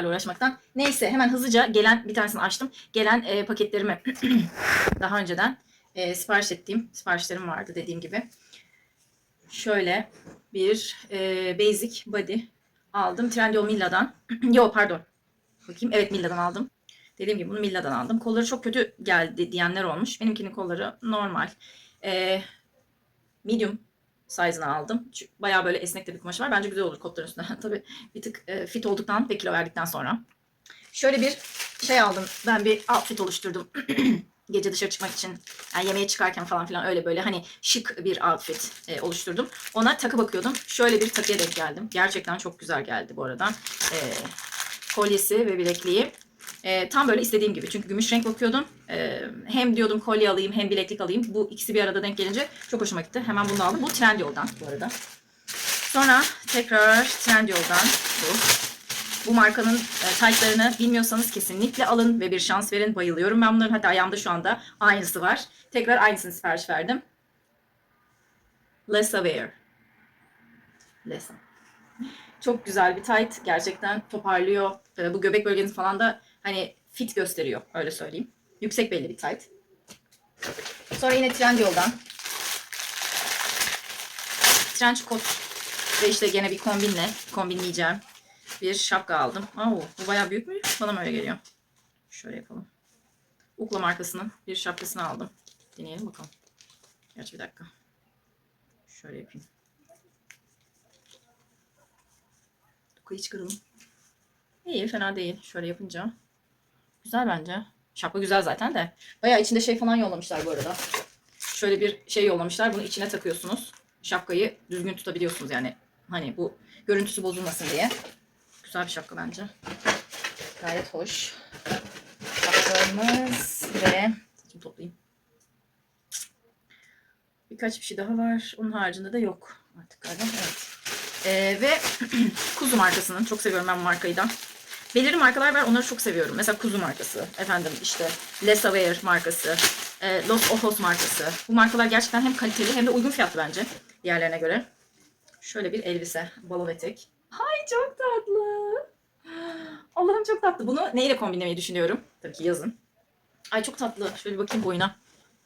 çocuklarla uğraşmaktan. Neyse hemen hızlıca gelen bir tanesini açtım. Gelen e, paketlerimi daha önceden e, sipariş ettiğim siparişlerim vardı dediğim gibi. Şöyle bir e, basic body aldım. Trendyol Milla'dan. Yo pardon. Bakayım. Evet Milla'dan aldım. Dediğim gibi bunu Milla'dan aldım. Kolları çok kötü geldi diyenler olmuş. Benimkinin kolları normal. E, medium size'ını aldım. Çünkü bayağı böyle esnek de bir kumaşı var. Bence güzel olur kotların üstüne. Tabii bir tık e, fit olduktan ve kilo verdikten sonra. Şöyle bir şey aldım. Ben bir outfit oluşturdum. Gece dışarı çıkmak için. Yani yemeğe çıkarken falan filan öyle böyle hani şık bir outfit e, oluşturdum. Ona takı bakıyordum. Şöyle bir takıya denk geldim. Gerçekten çok güzel geldi bu arada. E, kolyesi ve bilekliği. E, tam böyle istediğim gibi. Çünkü gümüş renk bakıyordum. E, hem diyordum kolye alayım hem bileklik alayım. Bu ikisi bir arada denk gelince çok hoşuma gitti. Hemen bunu aldım. Bu Trendyol'dan bu arada. Sonra tekrar Trendyol'dan bu. Bu markanın e, taytlarını bilmiyorsanız kesinlikle alın ve bir şans verin. Bayılıyorum ben bunların. Hatta ayağımda şu anda aynısı var. Tekrar aynısını sipariş verdim. Lessa Wear. Lessa. Çok güzel bir tight. Gerçekten toparlıyor. E, bu göbek bölgeniz falan da hani fit gösteriyor. Öyle söyleyeyim. Yüksek belli bir tight. Sonra yine Trendyol'dan. Trench coat ve işte gene bir kombinle kombinleyeceğim bir şapka aldım. Oo, bu bayağı büyük mü? Bana mı öyle geliyor? Şöyle yapalım. Ukla markasının bir şapkasını aldım. Deneyelim bakalım. Gerçi bir dakika. Şöyle yapayım. Ukayı çıkaralım. İyi fena değil. Şöyle yapınca. Güzel bence. Şapka güzel zaten de. Bayağı içinde şey falan yollamışlar bu arada. Şöyle bir şey yollamışlar. Bunu içine takıyorsunuz. Şapkayı düzgün tutabiliyorsunuz yani. Hani bu görüntüsü bozulmasın diye. Güzel bir şapka bence. Gayet hoş. Şapkamız ve saçımı toplayayım. Birkaç bir şey daha var. Onun haricinde de yok. Artık galiba. Evet. Ee, ve Kuzu markasının. Çok seviyorum ben markayı da. Belirli markalar var. Onları çok seviyorum. Mesela Kuzu markası. Efendim işte Les Wear markası. e, Los Ojos markası. Bu markalar gerçekten hem kaliteli hem de uygun fiyatlı bence. Diğerlerine göre. Şöyle bir elbise. Balo etek. Ay çok tatlı. Allah'ım çok tatlı. Bunu neyle kombinlemeyi düşünüyorum? Tabii ki yazın. Ay çok tatlı. Şöyle bir bakayım boyuna.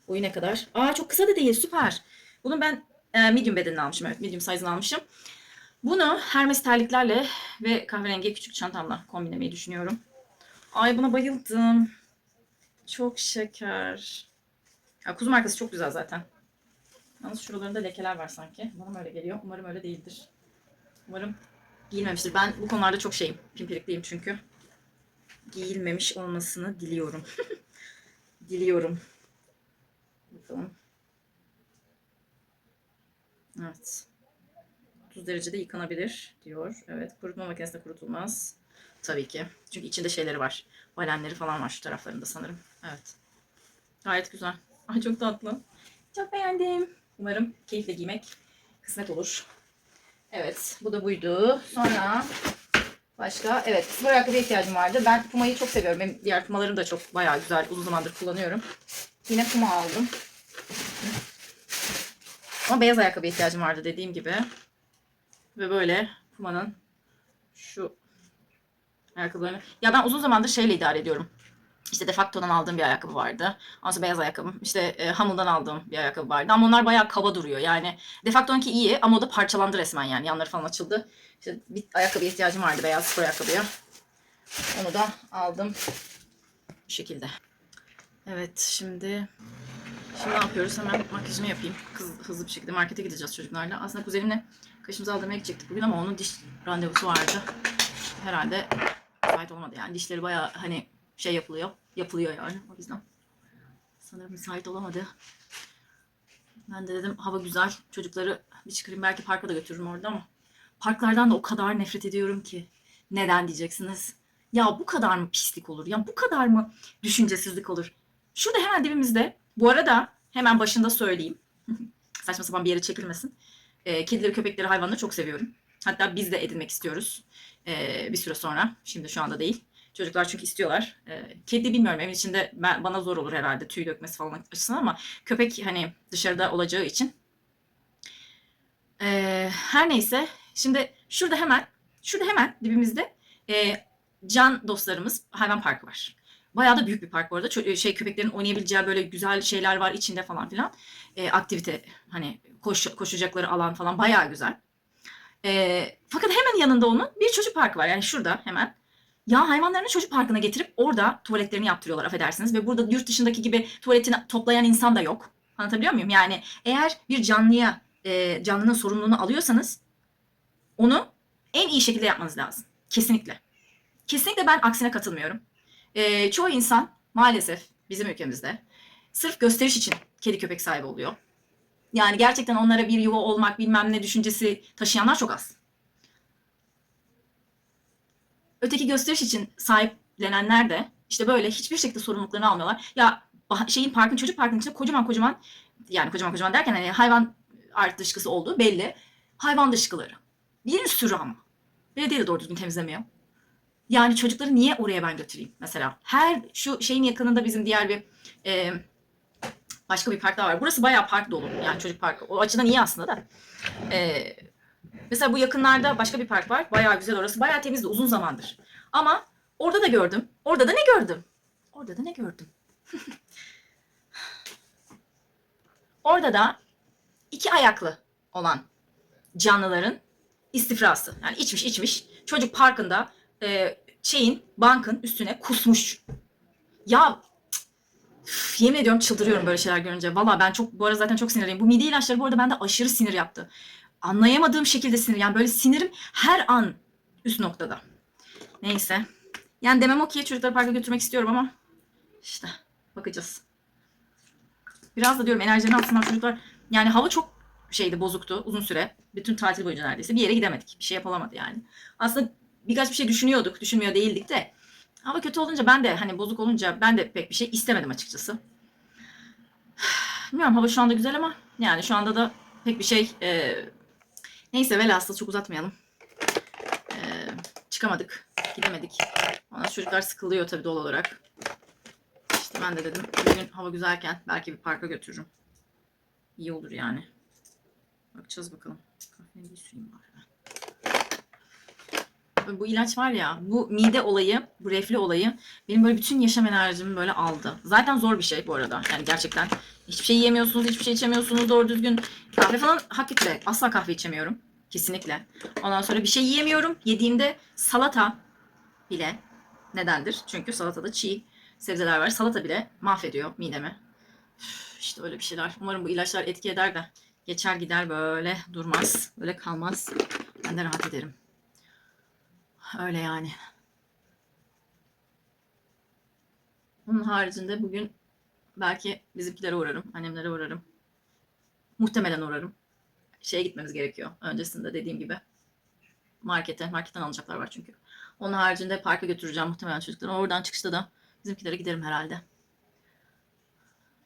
Boyu ne kadar? Aa çok kısa da değil. Süper. Bunu ben e, medium bedenini almışım. Evet medium size'ını almışım. Bunu Hermes terliklerle ve kahverengi küçük çantamla kombinlemeyi düşünüyorum. Ay buna bayıldım. Çok şeker. Ya, kuzu markası çok güzel zaten. Yalnız şuralarında lekeler var sanki. Bana öyle geliyor? Umarım öyle değildir. Umarım giyilmemiştir. Ben bu konularda çok şeyim. Pimpirikliyim çünkü. Giyilmemiş olmasını diliyorum. diliyorum. Bakalım. Evet. 30 derecede yıkanabilir diyor. Evet. Kurutma makinesinde kurutulmaz. Tabii ki. Çünkü içinde şeyleri var. Balenleri falan var şu taraflarında sanırım. Evet. Gayet güzel. Ay çok tatlı. Çok beğendim. Umarım keyifle giymek kısmet olur. Evet, bu da buydu. Sonra başka, evet, spor ayakkabıya ihtiyacım vardı. Ben Puma'yı çok seviyorum. Benim diğer Puma'larım da çok bayağı güzel. Uzun zamandır kullanıyorum. Yine Puma aldım. Ama beyaz ayakkabıya ihtiyacım vardı dediğim gibi. Ve böyle Puma'nın şu ayakkabılarını. Ya ben uzun zamandır şeyle idare ediyorum. İşte Defacto'dan aldığım bir ayakkabı vardı. Ondan beyaz ayakkabım. İşte e, Hamil'dan aldığım bir ayakkabı vardı. Ama onlar bayağı kaba duruyor. Yani Defacto'nunki iyi ama o da parçalandı resmen yani. Yanları falan açıldı. İşte bir ayakkabıya ihtiyacım vardı. Beyaz spor ayakkabıya. Onu da aldım. Bu şekilde. Evet şimdi Şimdi ne yapıyoruz? Hemen makyajımı yapayım. Kız, hızlı bir şekilde markete gideceğiz çocuklarla. Aslında kuzenimle kaşımızı aldırmaya gidecektik bugün ama onun diş randevusu vardı. Herhalde müsait olmadı yani. Dişleri bayağı hani şey yapılıyor. Yapılıyor yani o yüzden. Sanırım müsait olamadı. Ben de dedim hava güzel. Çocukları bir çıkarayım. Belki parka da götürürüm orada ama. Parklardan da o kadar nefret ediyorum ki. Neden diyeceksiniz? Ya bu kadar mı pislik olur? Ya bu kadar mı düşüncesizlik olur? Şurada hemen dibimizde. Bu arada hemen başında söyleyeyim. Saçma sapan bir yere çekilmesin. Ee, kedileri, köpekleri, hayvanları çok seviyorum. Hatta biz de edinmek istiyoruz. Ee, bir süre sonra. Şimdi şu anda değil. Çocuklar çünkü istiyorlar. Ee, kedi bilmiyorum evin içinde ben, bana zor olur herhalde tüy dökmesi falan açısından ama köpek hani dışarıda olacağı için. Ee, her neyse şimdi şurada hemen şurada hemen dibimizde e, can dostlarımız hayvan parkı var. Bayağı da büyük bir park bu arada. Ço- şey köpeklerin oynayabileceği böyle güzel şeyler var içinde falan filan. E, aktivite hani koş, koşacakları alan falan bayağı güzel. E, fakat hemen yanında onun bir çocuk parkı var. Yani şurada hemen. Ya hayvanlarını çocuk parkına getirip orada tuvaletlerini yaptırıyorlar affedersiniz. Ve burada yurt dışındaki gibi tuvaletini toplayan insan da yok. Anlatabiliyor muyum? Yani eğer bir canlıya e, canlının sorumluluğunu alıyorsanız onu en iyi şekilde yapmanız lazım. Kesinlikle. Kesinlikle ben aksine katılmıyorum. E, çoğu insan maalesef bizim ülkemizde sırf gösteriş için kedi köpek sahibi oluyor. Yani gerçekten onlara bir yuva olmak bilmem ne düşüncesi taşıyanlar çok az. Öteki gösteriş için sahiplenenler de işte böyle hiçbir şekilde sorumluluklarını almıyorlar. Ya şeyin parkın çocuk parkının içinde kocaman kocaman yani kocaman kocaman derken hani hayvan art dışkısı olduğu belli. Hayvan dışkıları. Bir sürü ama. Belediye de doğru düzgün temizlemiyor. Yani çocukları niye oraya ben götüreyim mesela? Her şu şeyin yakınında bizim diğer bir e, başka bir park daha var. Burası bayağı park dolu. Yani çocuk parkı. O açıdan iyi aslında da. E, mesela bu yakınlarda başka bir park var. Bayağı güzel orası. Bayağı temizdi uzun zamandır. Ama orada da gördüm. Orada da ne gördüm? Orada da ne gördüm? orada da iki ayaklı olan canlıların istifrası. Yani içmiş içmiş çocuk parkında e, şeyin bankın üstüne kusmuş. Ya üf, yemin ediyorum çıldırıyorum böyle şeyler görünce. Valla ben çok bu arada zaten çok sinirliyim. Bu mide ilaçları bu arada bende aşırı sinir yaptı. Anlayamadığım şekilde sinir. Yani böyle sinirim her an üst noktada. Neyse. Yani demem o ki çocukları parka götürmek istiyorum ama işte bakacağız. Biraz da diyorum enerjilerini alsınlar çocuklar. Yani hava çok şeydi bozuktu uzun süre. Bütün tatil boyunca neredeyse bir yere gidemedik. Bir şey yapılamadı yani. Aslında birkaç bir şey düşünüyorduk. Düşünmüyor değildik de. Hava kötü olunca ben de hani bozuk olunca ben de pek bir şey istemedim açıkçası. Bilmiyorum hava şu anda güzel ama yani şu anda da pek bir şey e, neyse velhasıl çok uzatmayalım. E, çıkamadık. Gidemedik. Sonra çocuklar sıkılıyor tabii doğal olarak. İşte ben de dedim bugün hava güzelken belki bir parka götürürüm. İyi olur yani. Bakacağız bakalım. Kahveyi bir süreyim bari Bu ilaç var ya, bu mide olayı, bu reflü olayı benim böyle bütün yaşam enerjimi böyle aldı. Zaten zor bir şey bu arada. Yani gerçekten hiçbir şey yiyemiyorsunuz, hiçbir şey içemiyorsunuz doğru düzgün. Kahve falan hakikaten asla kahve içemiyorum. Kesinlikle. Ondan sonra bir şey yiyemiyorum. Yediğimde salata bile nedendir? Çünkü salatada çiğ sebzeler var. Salata bile mahvediyor midemi. Üf, İşte öyle bir şeyler. Umarım bu ilaçlar etki eder de geçer gider böyle durmaz. Böyle kalmaz. Ben de rahat ederim. Öyle yani. Onun haricinde bugün belki bizimkilere uğrarım. Annemlere uğrarım. Muhtemelen uğrarım. Şeye gitmemiz gerekiyor. Öncesinde dediğim gibi. Markete. Marketten alacaklar var çünkü. Onun haricinde parka götüreceğim muhtemelen çocukları. Oradan çıkışta da bizimkilere giderim herhalde.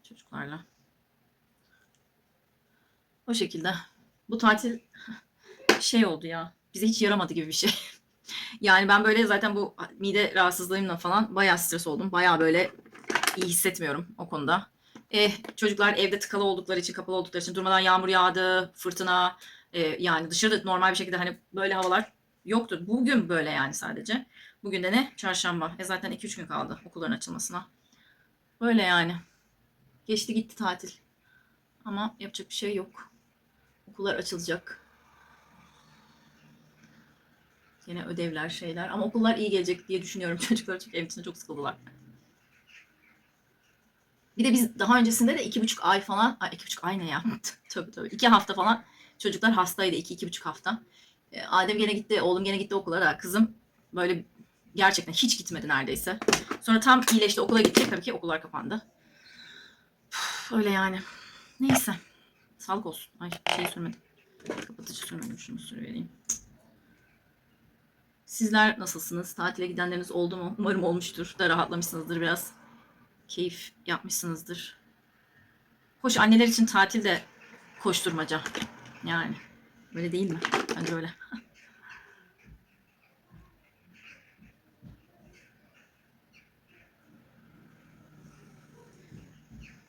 Çocuklarla. O şekilde. Bu tatil şey oldu ya. Bize hiç yaramadı gibi bir şey. Yani ben böyle zaten bu mide rahatsızlığımla falan bayağı stres oldum. Bayağı böyle iyi hissetmiyorum o konuda. Eh, çocuklar evde tıkalı oldukları için, kapalı oldukları için durmadan yağmur yağdı, fırtına. eh, yani dışarıda normal bir şekilde hani böyle havalar yoktu. Bugün böyle yani sadece. Bugün de ne? Çarşamba. E zaten 2-3 gün kaldı okulların açılmasına. Böyle yani. Geçti gitti tatil. Ama yapacak bir şey yok. Okullar açılacak. Yine ödevler şeyler. Ama okullar iyi gelecek diye düşünüyorum çocuklar çünkü ev içinde çok sıkıldılar. Bir de biz daha öncesinde de iki buçuk ay falan, ay iki buçuk ay ne ya? tabii tabii. iki hafta falan çocuklar hastaydı. iki, iki buçuk hafta. E, Adem gene gitti, oğlum gene gitti okula da. Kızım böyle gerçekten hiç gitmedi neredeyse. Sonra tam iyileşti okula gidecek. Tabii ki okullar kapandı. Öyle yani. Neyse. Sağlık olsun. Ay şey sürmedim. Kapatıcı sürmedim. Şunu sürüvereyim. Sizler nasılsınız? Tatile gidenleriniz oldu mu? Umarım olmuştur. Da rahatlamışsınızdır biraz. Keyif yapmışsınızdır. Hoş anneler için tatil de koşturmaca. Yani. Öyle değil mi? Bence öyle.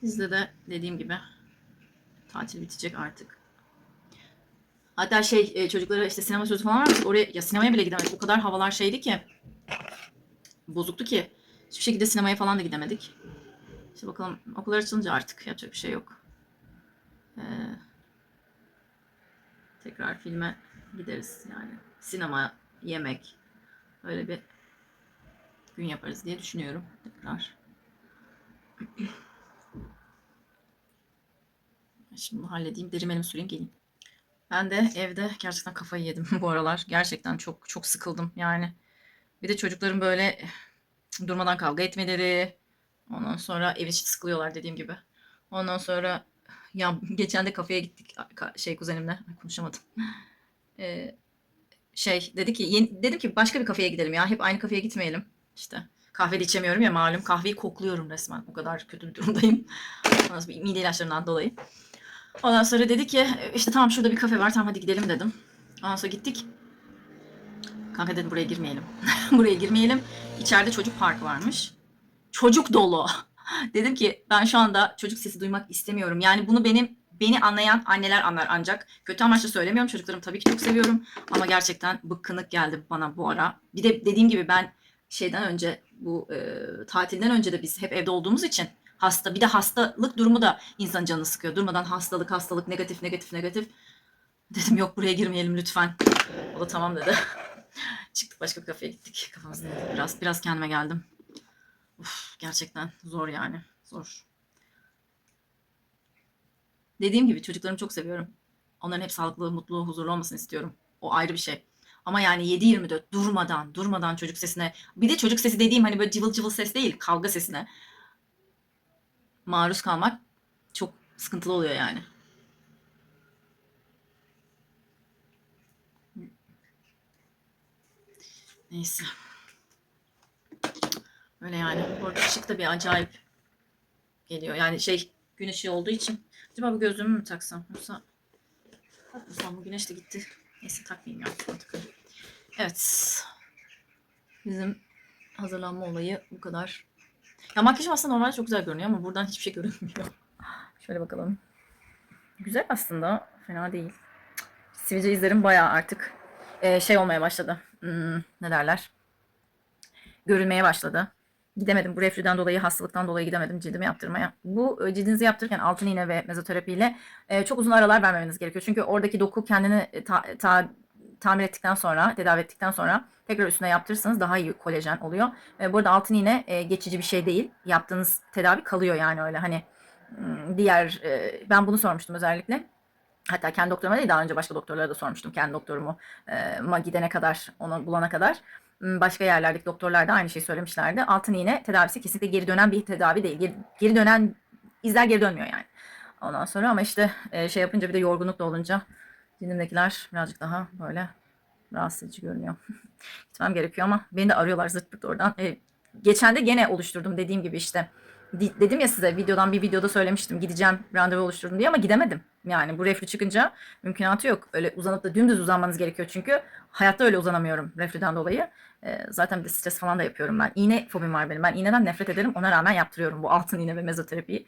Bizde de dediğim gibi tatil bitecek artık. Hatta şey e, çocuklara işte sinema sözü falan var. Oraya ya sinemaya bile gidemedik. O kadar havalar şeydi ki. bozuktu ki hiçbir şekilde sinemaya falan da gidemedik. İşte bakalım okullar açılınca artık yapacak bir şey yok. Ee, tekrar filme gideriz yani. Sinema, yemek öyle bir gün yaparız diye düşünüyorum tekrar. Şimdi halledeyim. Derim elimi süreyim geleyim. Ben de evde gerçekten kafayı yedim bu aralar. Gerçekten çok çok sıkıldım yani. Bir de çocukların böyle durmadan kavga etmeleri. Ondan sonra ev içi sıkılıyorlar dediğim gibi. Ondan sonra ya geçen de kafeye gittik şey kuzenimle. Konuşamadım. Ee, şey dedi ki yeni- dedim ki başka bir kafeye gidelim ya. Hep aynı kafeye gitmeyelim. İşte kahve de içemiyorum ya malum. Kahveyi kokluyorum resmen. O kadar kötü bir durumdayım. Ondan sonra mide ilaçlarından dolayı. Ondan sonra dedi ki işte tamam şurada bir kafe var tamam hadi gidelim dedim. Ondan sonra gittik. Kanka dedim buraya girmeyelim. buraya girmeyelim. İçeride çocuk parkı varmış. Çocuk dolu. dedim ki ben şu anda çocuk sesi duymak istemiyorum. Yani bunu benim beni anlayan anneler anlar ancak. Kötü amaçla söylemiyorum. Çocuklarımı tabii ki çok seviyorum. Ama gerçekten bıkkınlık geldi bana bu ara. Bir de dediğim gibi ben şeyden önce bu e, tatilden önce de biz hep evde olduğumuz için hasta bir de hastalık durumu da insan canını sıkıyor. Durmadan hastalık hastalık negatif negatif negatif. Dedim yok buraya girmeyelim lütfen. O da tamam dedi. Çıktık başka bir kafeye gittik. Kafamız dinledik biraz. Biraz kendime geldim. Uf, gerçekten zor yani. Zor. Dediğim gibi çocuklarımı çok seviyorum. Onların hep sağlıklı, mutlu, huzurlu olmasını istiyorum. O ayrı bir şey. Ama yani 7-24 durmadan, durmadan çocuk sesine. Bir de çocuk sesi dediğim hani böyle cıvıl cıvıl ses değil, kavga sesine maruz kalmak çok sıkıntılı oluyor yani. Neyse. Öyle yani. Bu arada ışık da bir acayip geliyor. Yani şey gün ışığı olduğu için. Acaba bu gözlüğümü mü taksam? Yoksa takmasam bu güneş de gitti. Neyse takmayayım ya. Evet. Bizim hazırlanma olayı bu kadar. Ya makyajım aslında normalde çok güzel görünüyor ama buradan hiçbir şey görünmüyor. Şöyle bakalım. Güzel aslında. Fena değil. Sivilce izlerim bayağı artık e, şey olmaya başladı. Hmm, ne derler? Görülmeye başladı. Gidemedim. Bu reflüden dolayı, hastalıktan dolayı gidemedim cildimi yaptırmaya. Bu e, cildinizi yaptırırken altın iğne ve mezoterapiyle e, çok uzun aralar vermemeniz gerekiyor. Çünkü oradaki doku kendini e, ta, ta- tamir ettikten sonra, tedavi ettikten sonra tekrar üstüne yaptırırsanız daha iyi kolajen oluyor. E, bu arada altın iğne e, geçici bir şey değil. Yaptığınız tedavi kalıyor yani öyle hani hmm, diğer e, ben bunu sormuştum özellikle. Hatta kendi doktoruma değil daha önce başka doktorlara da sormuştum. Kendi doktorumu e, gidene kadar, onu bulana kadar. Hmm, Başka yerlerdeki doktorlar da aynı şeyi söylemişlerdi. Altın iğne tedavisi kesinlikle geri dönen bir tedavi değil. Geri, geri dönen izler geri dönmüyor yani. Ondan sonra ama işte e, şey yapınca bir de yorgunluk da olunca cildimdekiler birazcık daha böyle rahatsız edici görünüyor. Gitmem gerekiyor ama beni de arıyorlar zırt pırt oradan. E, geçen de gene oluşturdum dediğim gibi işte. Di- dedim ya size videodan bir videoda söylemiştim gideceğim randevu oluşturdum diye ama gidemedim. Yani bu reflü çıkınca mümkünatı yok. Öyle uzanıp da dümdüz uzanmanız gerekiyor çünkü hayatta öyle uzanamıyorum reflüden dolayı. E, zaten bir de stres falan da yapıyorum ben. İğne fobim var benim. Ben iğneden nefret ederim. Ona rağmen yaptırıyorum bu altın iğne ve mezoterapiyi.